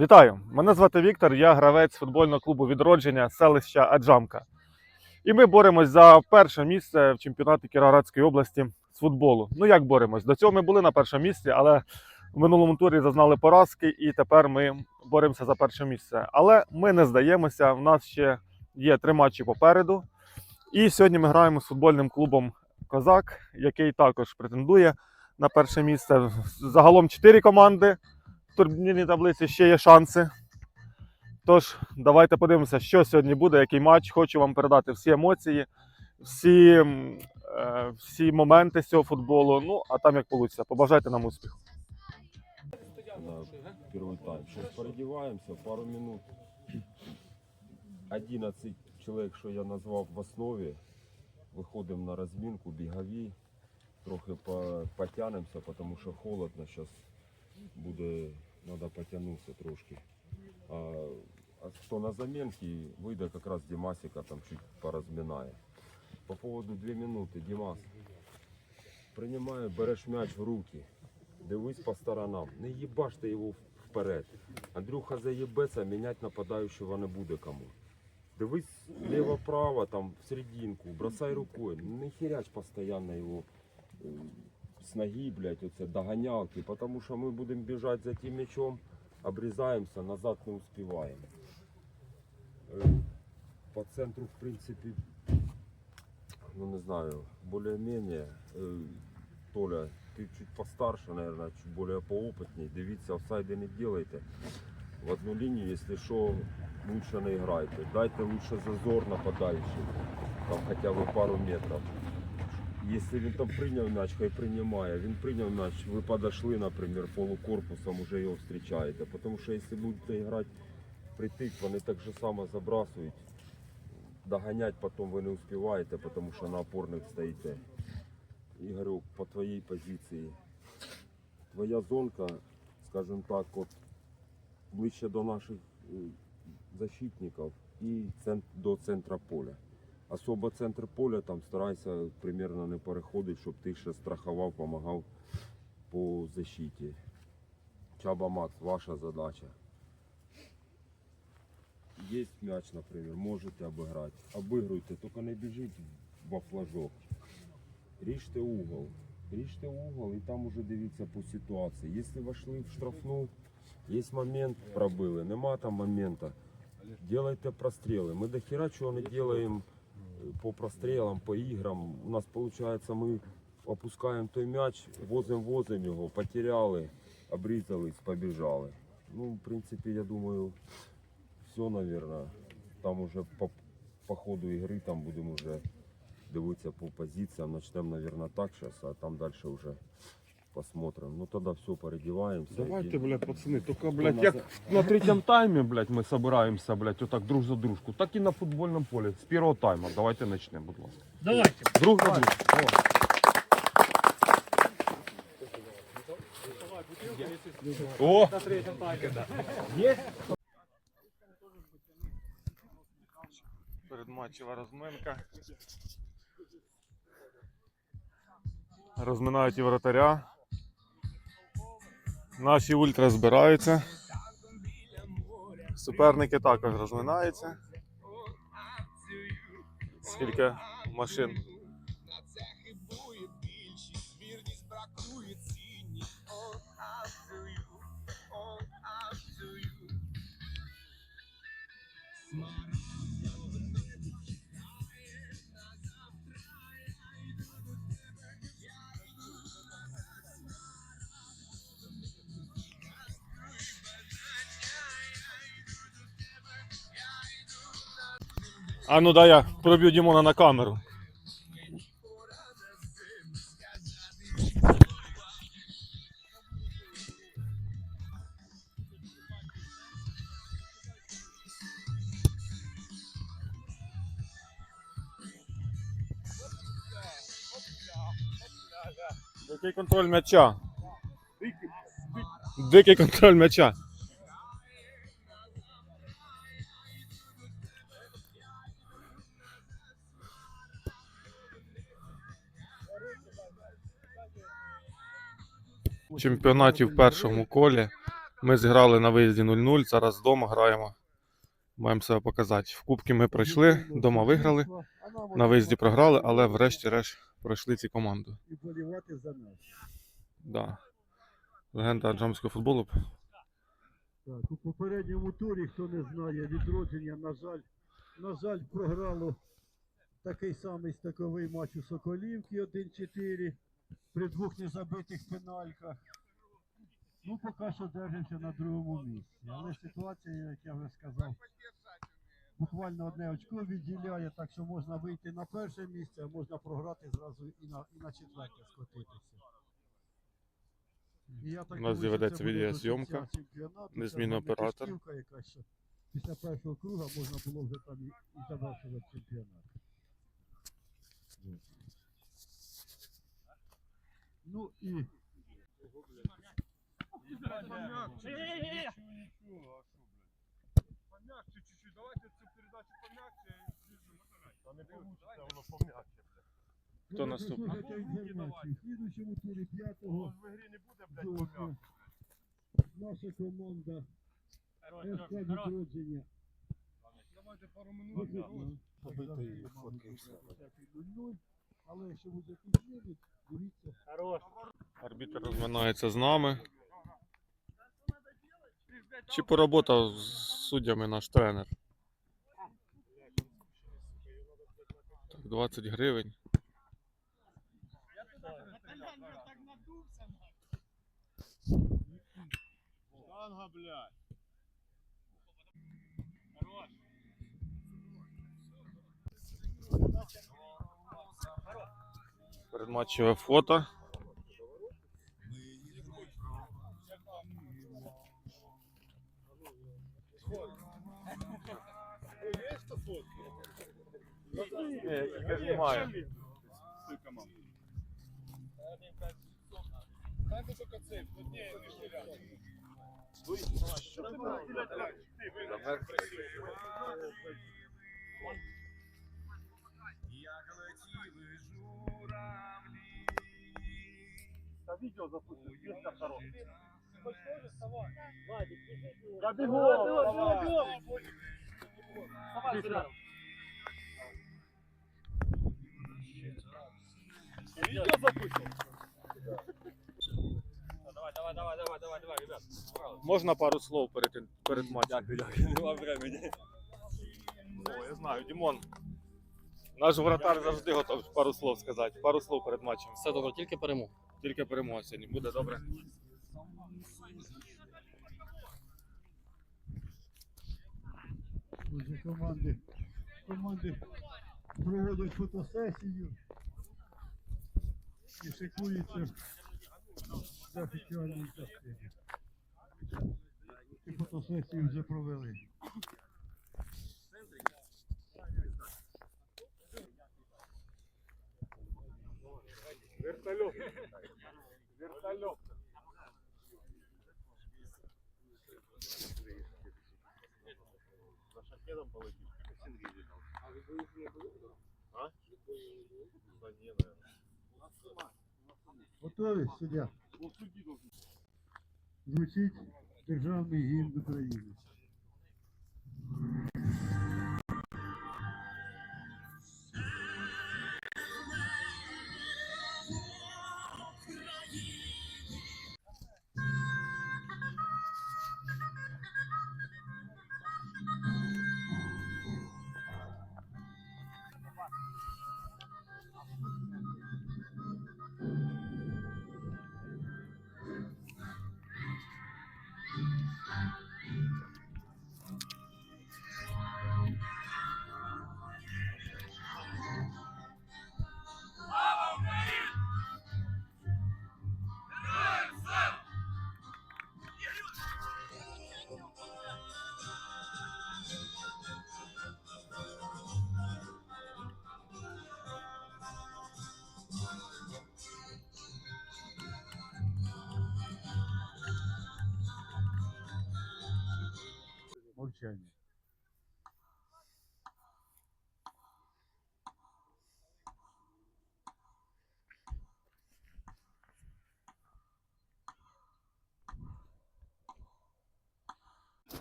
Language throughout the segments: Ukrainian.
Вітаю! Мене звати Віктор, я гравець футбольного клубу відродження селища Аджамка. І ми боремось за перше місце в чемпіонаті Кіровоградської області з футболу. Ну як боремось? До цього ми були на першому місці, але в минулому турі зазнали поразки, і тепер ми боремося за перше місце. Але ми не здаємося. В нас ще є три матчі попереду. І сьогодні ми граємо з футбольним клубом Козак, який також претендує на перше місце. Загалом чотири команди в турнірній таблиці ще є шанси. Тож, давайте подивимося, що сьогодні буде, який матч. Хочу вам передати всі емоції, всі, е, всі моменти з цього футболу. Ну, а там як вийде. Побажайте нам успіху. первый тайм. Сейчас переодеваемся, пару минут. 11 чоловік, що я назвав в основі, виходимо на розмінку, бігові, трохи по- потягнемося, тому що холодно, зараз буде, треба потягнутися трошки. А, а хто на замінки, вийде якраз Дімасика, там чуть порозмінає. По поводу 2 минути, Дімас, приймає, береш м'яч в руки, дивись по сторонам, не їбаште його вперед. Андрюха заєбеться, міняти нападаючого не буде кому. Дивись ліво-право, там в серединку, бросай рукою, не херяч постійно його е, з ноги, блядь, оце догонялки, тому що ми будемо біжати за тим м'ячом, обрізаємося, назад не успіваємо. Е, По центру, в принципі, ну не знаю, более-менее, э, Толя, ты чуть постарше, наверное, чуть более поопытней. Дивіться, офсайди не делайте. В одну лінію, якщо що, лучше не грайте. Дайте лучше зазор на подальше, там хоча б пару метрів. Якщо він там прийняв м'яч, хай приймає. Він прийняв м'яч, ви подошли, наприклад, полукорпусом, уже його зустрічаєте. Тому що якщо будете грати притик, вони так же само забрасують. Доганять потім ви не успіваєте, тому що на опорних стоїте. Ігорю, по твоїй позиції. Твоя зонка, скажімо так, от ближче до наших е, защитників і до центра поля. Особо центр поля там старайся примерно не переходити, щоб ти ще страхував, допомагав по защиті. Чаба Макс, ваша задача. Есть мяч, например, можете обыграть. Обыгруйте, только не біжіть во флажок. Ріжте угол. Ріжте угол і там уже дивіться по ситуації. Якщо вошли в штрафну, є момент, пробили, нема там момента. Делайте простріли. Ми до хера чого не е, по прострілам, по іграм. У нас виходить, ми опускаємо той м'яч, возимо, возимо його, потеряли, обрізались, побіжали. Ну, в принципі, я думаю, все, наверное. Там уже по, по ходу ігри там будемо вже дивитися по позиціям. Начнемо, наверное, так зараз, а там далі вже посмотрим. Ну тоді все, передіваємося. Давайте, і- блядь, пацаны, только, блядь, нас як за- на третьем тайме, блядь, мы собираемся, блядь, вот так друг за дружку, так и на футбольном поле. С первого тайма. Давайте начнем, будь ласка. Давайте. Друг за дружку. Давай. О! Передматчева розминка. Розминають і воротаря. Наші ультра збираються. Суперники також розминаються. Скільки машин. А ну дай я проб'ю Дімона на камеру. Дикий контроль м'яча. Дикий контроль м'яча. Чемпіонаті в першому колі Ми зіграли на виїзді 0-0, зараз вдома граємо. Маємо себе показати. В кубки ми пройшли, вдома виграли, на виїзді програли, але врешті-решт пройшли ці команди. і болівати за нас. Да. Легенда аджамського футболу. Так, у попередньому турі, хто не знає, відродження, на жаль, на жаль, програло такий самий стаковий матч у Соколівки 1-4 при двох незабитих пенальках. Ну, поки що держимося на другому місці. Але ситуація, як я вже сказав, буквально одне очко відділяє, так що можна вийти на перше місце, а можна програти зразу і на, і на четверте скотитися. І я так У нас ведеться відеозйомка, незмінний оператор. Після першого круга можна було вже там і, і завершувати чемпіонат. Ну і Помягче чуть-чуть, давайте цю передачу помягче. Та не получится воно помягче. Хто ви наступний? послухайте інформацію. В слідуючому турі п'ятого В ігрі не буде, блядь, жовтня помягче. наша команда СК відродження Давайте пару минут. виграла. Побитої фотки і все. 0-0. Але якщо буде пізніше, дивіться. Арбітр розминається з нами. Чи поработав з суддями наш тренер? Так, 20 гривень. Штанга, блядь. Передматчеве фото. Я знімаю. Можна пару слов перед, перед матчем? Дякую, дякую. Нема времени. О, я знаю, Дімон. Наш вратар завжди готов пару слов сказати. Пару слов перед матчем. Все добре, тільки перемог. Тільки перемога сьогодні. Буде добре. Отже, команди, команди проводять фотосесію і шикуються до офіціальної частини. І фотосесію вже провели. Вертольот. За шахедом полетів. А ви не були? А? Та ні, наверное. Готові, суддя? Звучить державний гімн України.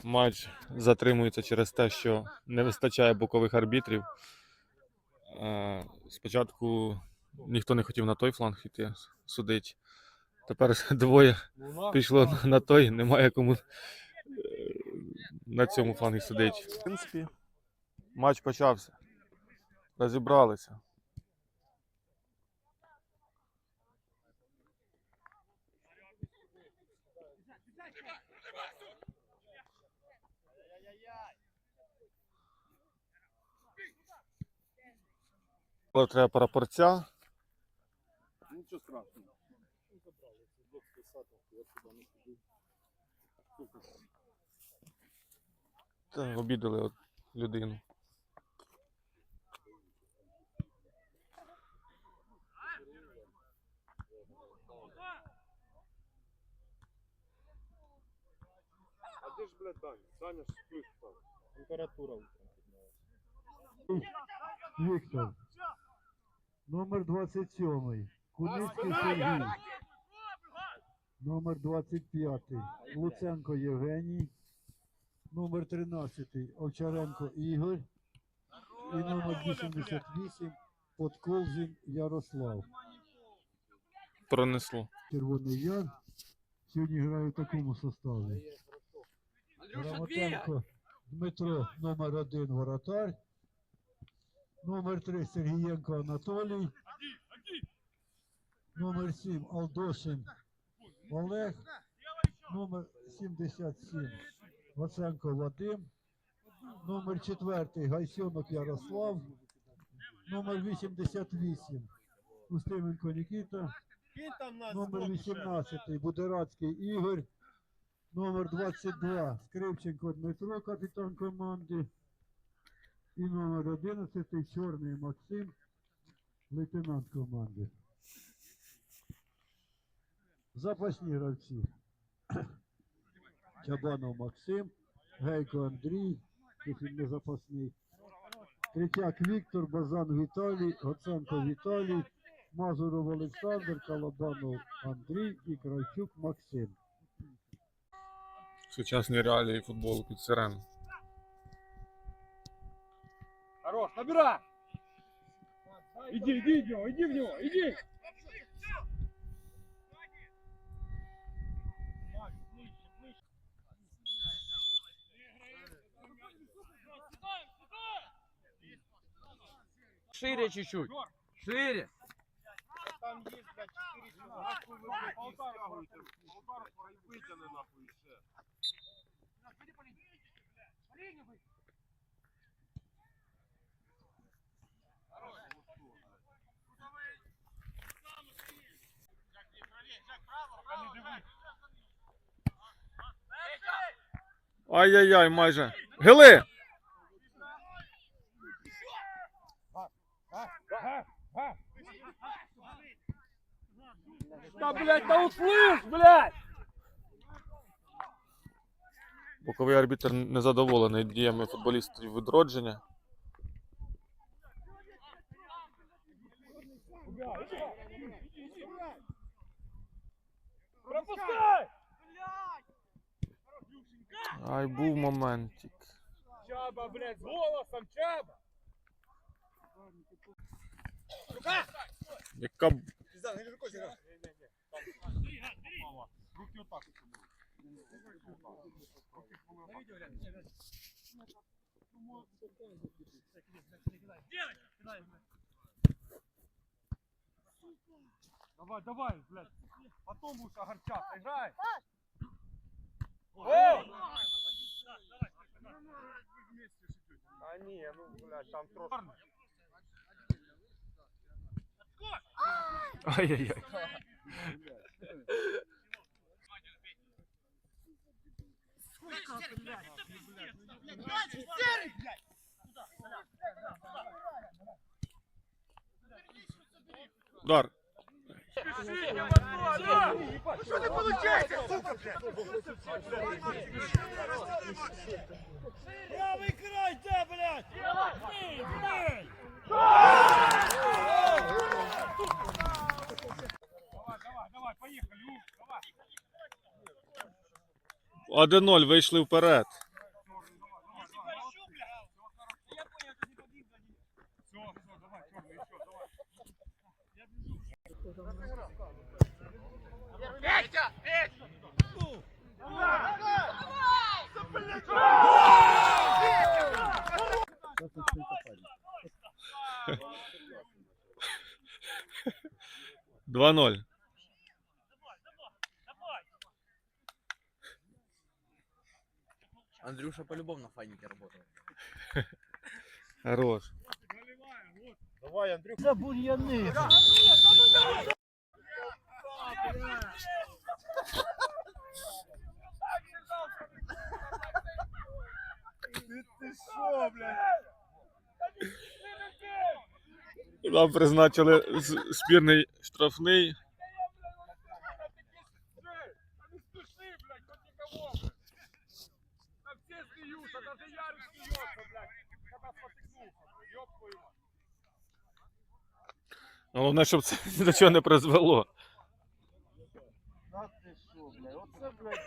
Матч затримується через те, що не вистачає бокових арбітрів. Е, Спочатку ніхто не хотів на той фланг йти судить. Тепер двоє пішло на той, немає кому е, на цьому флангі судить. В принципі, матч почався. Розібралися. Але треба прапорця. Нічого страшного. Та обідали от людину. А де ж, блядь, Даня? Даня ж плюс там. Температура. Віктор. Номер 27. Куницький Сергій. Номер 25. Луценко Євгеній. Номер 13. Овчаренко Ігор. І номер 88. Подколзін Ярослав. Пронесло. Червоний Яр. Сьогодні грає в такому составі. Грамотенко Дмитро, номер один воротар. Номер 3 Сергієнко Анатолій. Номер 7 Алдошин Олег. Номер 77 Ваценко Вадим. Номер 4 Гайсьонок Ярослав. Номер 88 Устименко Нікіта. Номер 18 Будерацький Ігор. Номер 22 Скрипченко Дмитро, капітан команди. І номер 11 Чорний Максим, лейтенант команди. Запасні гравці. Чабанов Максим, Гейко Андрій, він не запасний. Третяк Віктор, Базан Віталій, Гоценко Віталій, Мазуров Олександр, Калабанов Андрій і Кравчук Максим. Сучасні реалії футболу під сирену. Хорош, набирай! Иди, иди в него, иди в него, иди! Шире чуть-чуть. Шире. Там есть, блядь, 4 человека. Полтора стягивайте. Полтора вытяни нахуй и все. Ай-яй-яй, майже. Гили! Да, блядь, да услышь, блядь! Боковий арбітр незадоволений діями футболістів відродження. Пропускай! Ай, був моментик. Чаба, блядь, с голосом, Чаба! Яка б- Руки вот так. Давай, давай, блядь. Потом будешь огорчаться. Играй. О! А не, ну, блядь, там трошки. Ай-яй-яй. Удар. Правый край, да, блядь! Давай, давай, поехали. 1-0 вийшли вперед. Два ноль. Андрюша по-любому на файнике работает. Хорош. Це бур'яни. Нам призначили з- спірний штрафний. А не спеши, блядь, хоть никого, блядь. Там все смеются, даже Ярик смеется, блядь. Когда спотыкнулся, ёб твою мать. Головне, щоб це до чого не призвело. Блядь.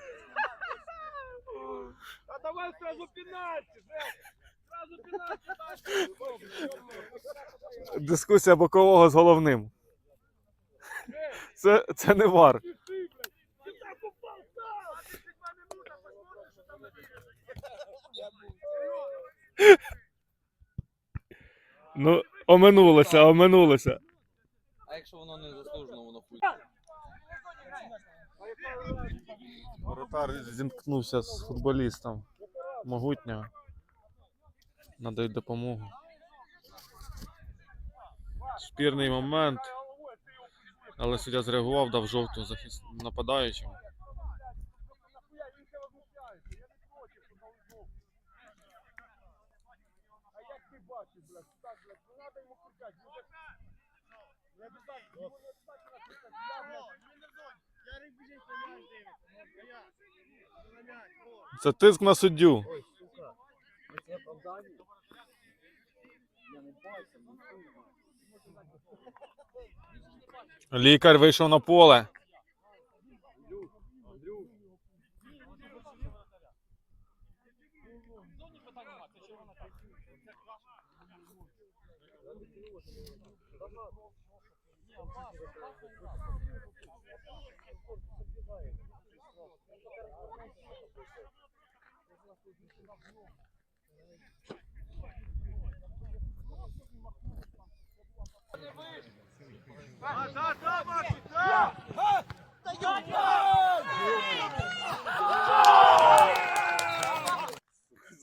А давай сразу пенальти, Жек. Сразу пенальти дальше. Ёб твою мать. Дискусія бокового з головним. Це, це не вар. Спеши, блядь. Ты так упал сам. А ты седьмая минута, посмотришь, что там написано. Ну, оминулося, оминулося. А якщо воно не заслужено, воно хуй. Воротар зімкнувся з футболістом могутнього. Надають допомогу. Спірний момент. Але суддя зреагував, дав жовту захист нападаючому. Він це возмущається? Я не блядь, так, блядь, не. Ну. Я, Це суддю. Лікар вийшов на поле.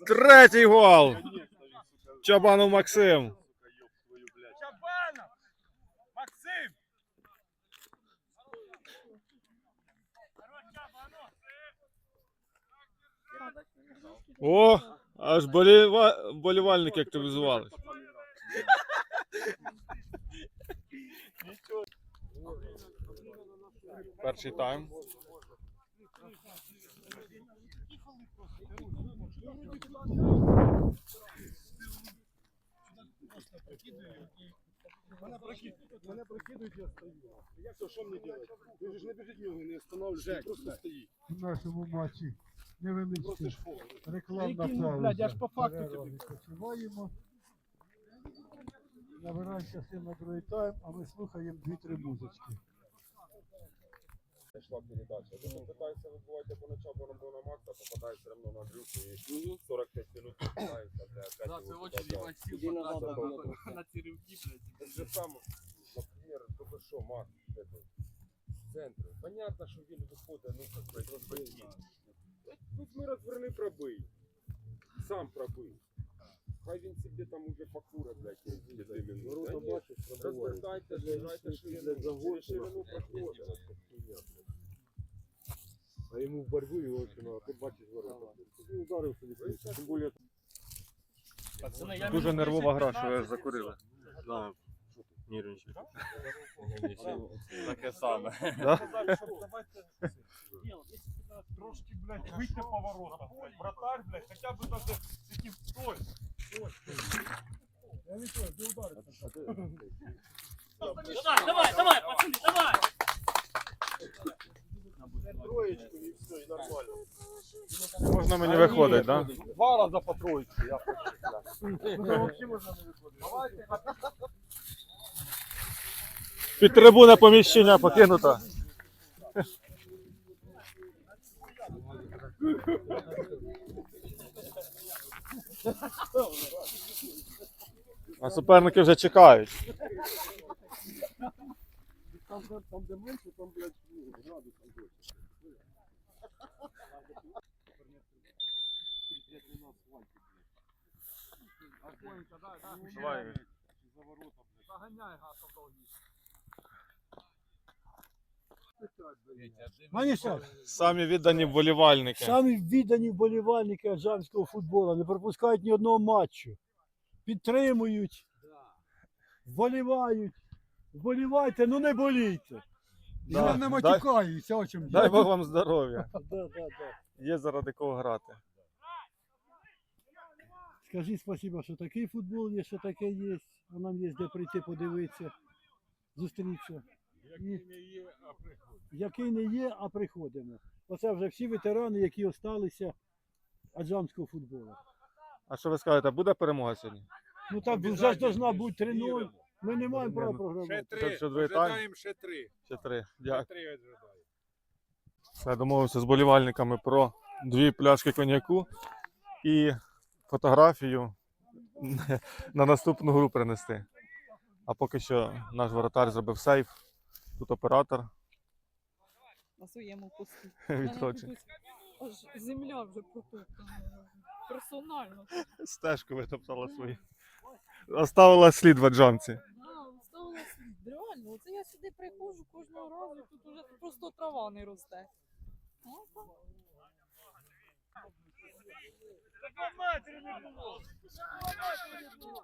Третій гол! Чабанов Максим. Чабанов! Максим! О, аж боліва... болівальники активізувались. Перший тайм. Мене прокидують, я стою. Я все, що мені робити? Він же ж не біжить нього, не встановлюється, просто стоїть. В нашому матчі невеличкий фол. рекламна Який, ну, пауза. блядь, я ж по факту тобі. Відпочиваємо. Набирається сил на другий тайм, а ми слухаємо дві-три музички. Пішла передача. Тому питається вибивати по ночам, бо на Макса, попадає все одно на Андрюшу і 45 минут питається, опять Да, в назад, потратил да, на- на ці ривки, блядь. Це ж сам, наприклад, тільки що Макс это, з. Понятно, що він виходить, ну, как бы, розбити. Візьми розверни пробий. Сам пробий. Хай він собі там уже покура, блядь, через 5 минут. Ворота Та бачиш, пробивають. Розвертайте, зіграйте ширину, через ширину проходить. А йому в борьбу його спина, а ти бачиш ворота. Ти ударив собі, тим більше Дуже нервова гра, що ви закурили. Таке саме. Сказали, що давайте трошки, блядь, вийти поворота. Вратарь, блядь, хоча б даже з яким стой. Стой. Я не знаю, де удариться. Давай, давай, давай, пацаны, давай! троєчку і все, і нормально. Можна мені виходить, так? Да? Два рази по троєчку, я Ну, взагалі можна не виходити. Під трибуне поміщення покинуто. А суперники вже чекають. Там, де- там, де менше, там, блядь, градус більше. Заганяй гасом довгий. Маніша, Самі віддані вболівальники. самі віддані вболівальники аджанського футболу, не пропускають ні одного матчу. Підтримують, вболівають. Вболівайте, ну не болійте. Да. Я не Дай- матюкаюся, о чим Дай Бог вам здоров'я. Да, да, да. Є заради кого грати. Скажіть спасибо, що такий футбол є, що таке є. А нам є де прийти подивитися, зустрітися. Який не є, а приходимо. Оце вже всі ветерани, які осталися аджамського футболу. А що ви скажете, буде перемога сьогодні? Ну так вже ж должна бути 3-0. Ми не маємо права Ще програвати. Це що, другий? Ожидаємо ще три. Чи три? Дякую. Три ожидаємо. Все, домовився з болівальниками про дві пляшки коньяку і фотографію на наступну гру принести. А поки що наш воротар зробив сейф. Тут оператор на своєму посту. відходить. Аж земля вже протоптана. Персонально. Стежку витоптала свою. Оставила слід в аджамці. Да, слід. Реально, оце я сюди приходжу кожного разу, тут уже просто трава не росте. Такого матері не було. Такого матері не було.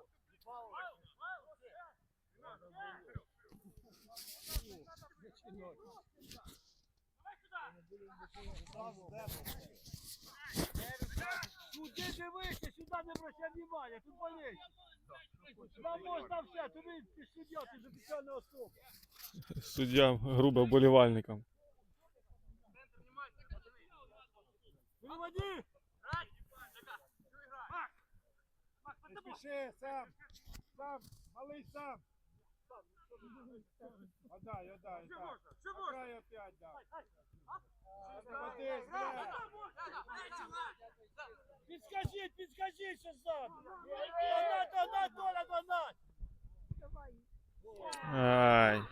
Туди дивися, сюди не обращай внимання, тут болезнь. Там можна все, туди ти суддя, ти ж офіційна особа. Суддя грубо вболівальникам. Виводи! Не спіши, сам. Сам. Малий сам. Отдай, отдай. Отдай опять, да. Води, зря. Підскажіть, підскажіть, що ззаду. Донать, донать, доля, донать. Ай.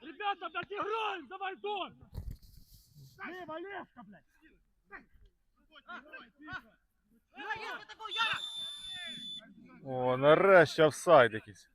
Ребята, блядь, играем, давай дон! Лево, левка, блядь. О, нарешті офсайд якийсь.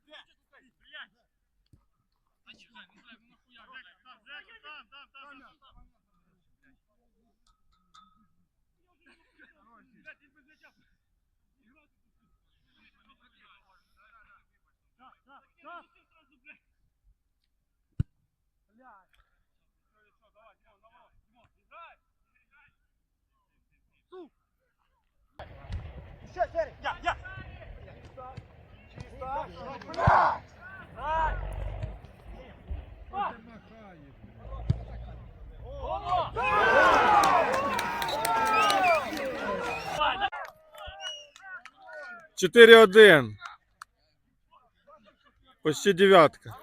Чотири один. Почти дев'ятка.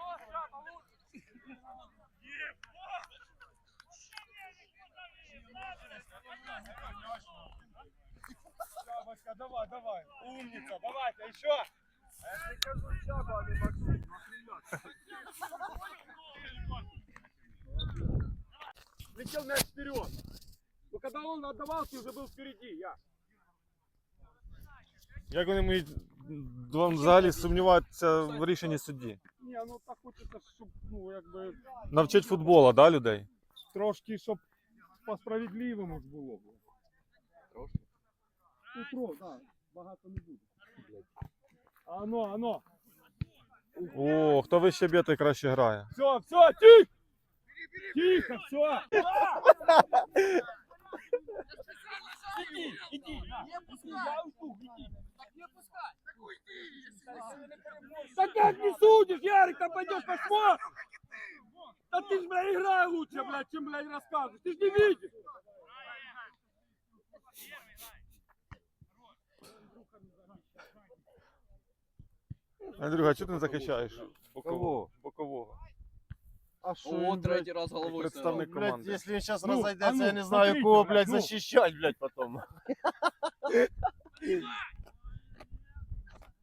Давай, давай. Умница, давай-ка еще. Летел мяч вперед. Но когда он отдавал, ты уже был впереди, я. Як вони можуть вам взагалі сумніватися в рішенні судді? Не, ну так хочется, щоб, ну, якби, Навчить футбола, да, людей? трошки, щоб по-справедливому ж було. Трошки? Ну, тро, да, багато не буде. Ано, ано. О, хто вище б'є, той краще грає. Все, все, тихо! Тихо, все! Иди, иди! Не пускай! Так не пускай! Так! Да как не судишь, Ярик, там пойдешь посмотришь! Да ты ж, бля, играй лучше, бля, чем, бля, рассказываешь! Ты ж не видишь! Андрюха, а чого ти не? Бокового. Бокового. А що О, він, третій раз головою Представник блядь, команди. якщо він зараз Ну, а ну, я не знаю, смотрите, кого, блядь, ну. защищать, блядь, потом.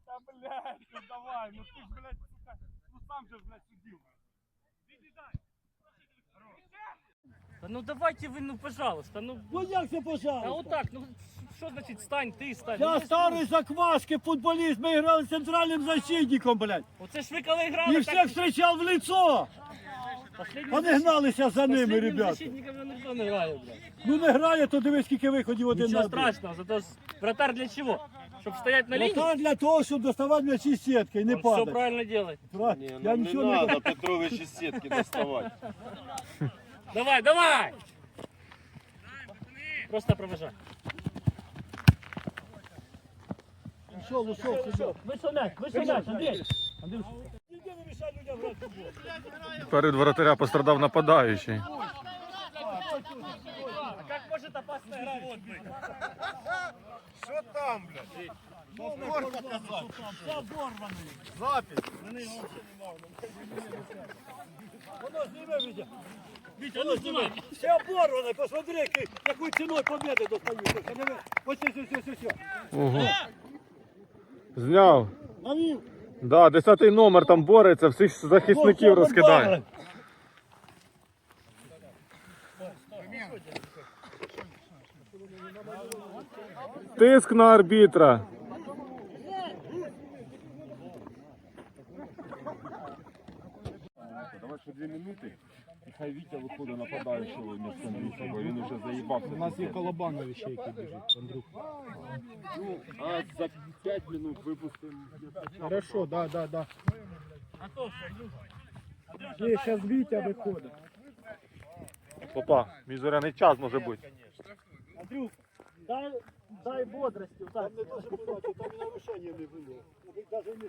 Та, блядь, ну давай, ну ти ж, блядь, сука, ну сам же, блядь, судив. Да ну давайте вы, ну пожалуйста, ну. Ну як це А пожалуйста? вот так, ну что значит стань, ты стань. Я Ну, ви старий закваски футболіст, ми грали центральним защитником, блядь. Оце ж ви коли І грали, всіх зустрічав в лицо. Вони гналися за ними, ребята. защитником не грає, блядь. Ну не грає, то дивись, скільки виходів один Нічого на один. страшного, зато с- вратарь для чего? Щоб стоять на лінії? Вратар для того, щоб доставати м'ячі з сітки і не все падати. правильно делает. Пра- Я нічого не надо Петрович із сітки доставати. Давай, давай! Просто провожай. Ушов, ушов, ушов. Вышел мяч, вышел мяч, Андрей. Андрюш. Перед воротаря пострадав нападаючий. Как может опасная игра вот быть? Воно зніме, Вітя. Вітя, ну знімай. Все оборване, посмотри, який- якою ціною победи ви- Ось, ось, ось, ось, ось. Ого. Зняв. Навів. Да, десятий номер там бореться, всіх захисників розкидає. Тиск на арбітра. Давай ще дві минути. Хай Вітя виходить нападаючого вместо Андрюха, бо він уже заїбався. У нас є Колобанович, який біжить, Андрюх. Ну, а за 5 минут випустимо. Хорошо, да, да, да. Є, зараз Вітя виходить. Опа, мізоряний час може бути. Андрюх, дай, дай бодрости. Вот так. Там не дуже побачив, там і нарушення не було. Навіть не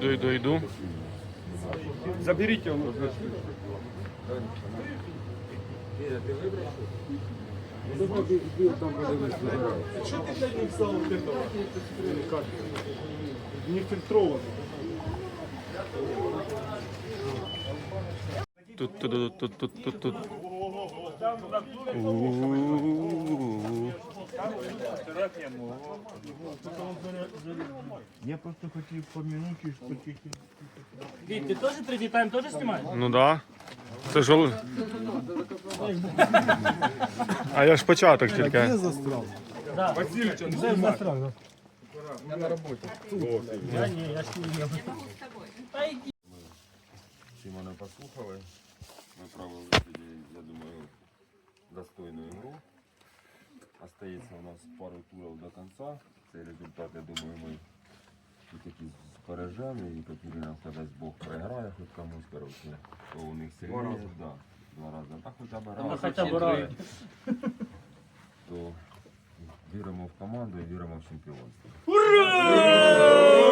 Встиг. Іду, іду, іду. Заберіть його. Не фільтрований. Тут, тут, тут, тут, тут, тут. Я просто хотів по минуті, що тільки... Вить, ты тоже третий тайм тоже снимаешь? Ну да. Це ж. А я ж початок тільки. застрал? Да. Де застрал? Я не, я ж не Всі мене послухали. Ми провели я думаю, достойну ігру. Остається у нас пару турів до кінця. Цей результат, я думаю, ми і такі збережемо. І Катерина, хай дасть Бог програє хоч комусь, коротше, то у них сильніше. Да, два рази. Та хоча б Ну, раз. Хоча б раз. То віримо в команду і віримо в чемпіонство. Ура!